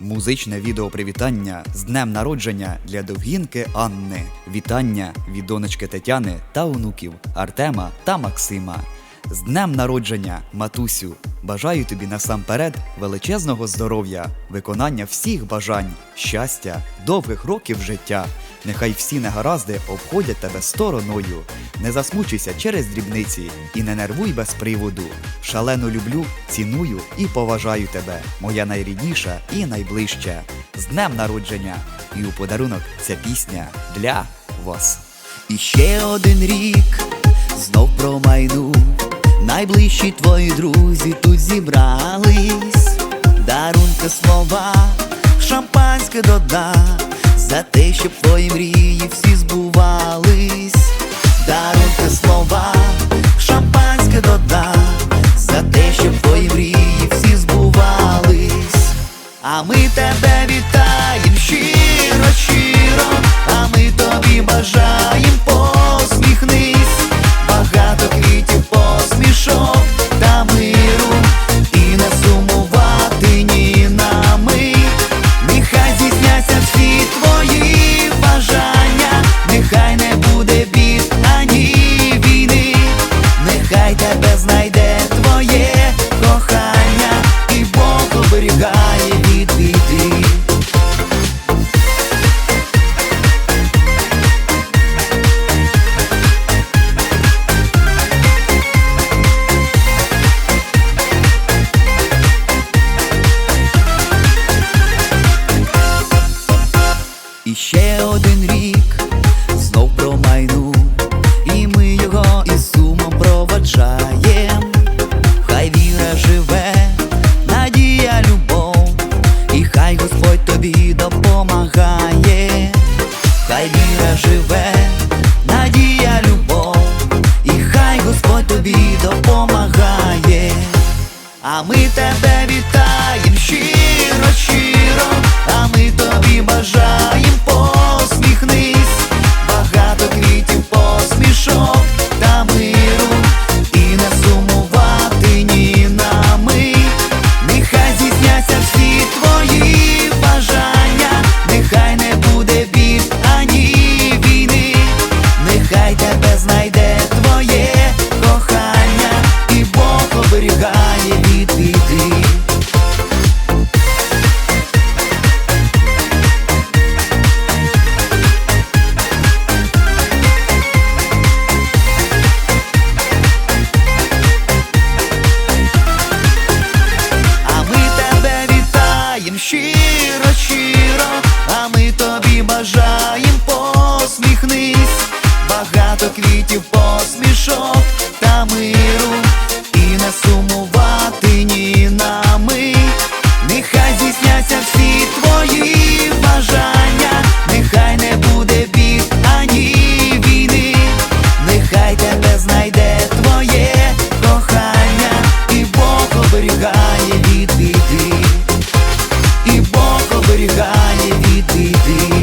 Музичне відео привітання з днем народження для довгінки Анни. Вітання від донечки Тетяни та онуків Артема та Максима. З днем народження, матусю! Бажаю тобі насамперед величезного здоров'я, виконання всіх бажань, щастя, довгих років життя. Нехай всі негаразди обходять тебе стороною. Не засмучуйся через дрібниці і не нервуй без приводу. Шалено люблю, ціную і поважаю тебе, моя найрідніша і найближча. З днем народження! І у подарунок ця пісня для вас. І ще один рік знов промайнув. Найближчі твої друзі тут зібрались. Дарунки слова, шампанське до дна За те, щоб твої мрії всі збувались. Дарунки слова, шампанське до дна За те, щоб твої мрії всі збувались. А ми тебе нехай тебе знайде твоє кохання, і Бог оберігає від біди. І ще один А ми тебе оберігає від іди.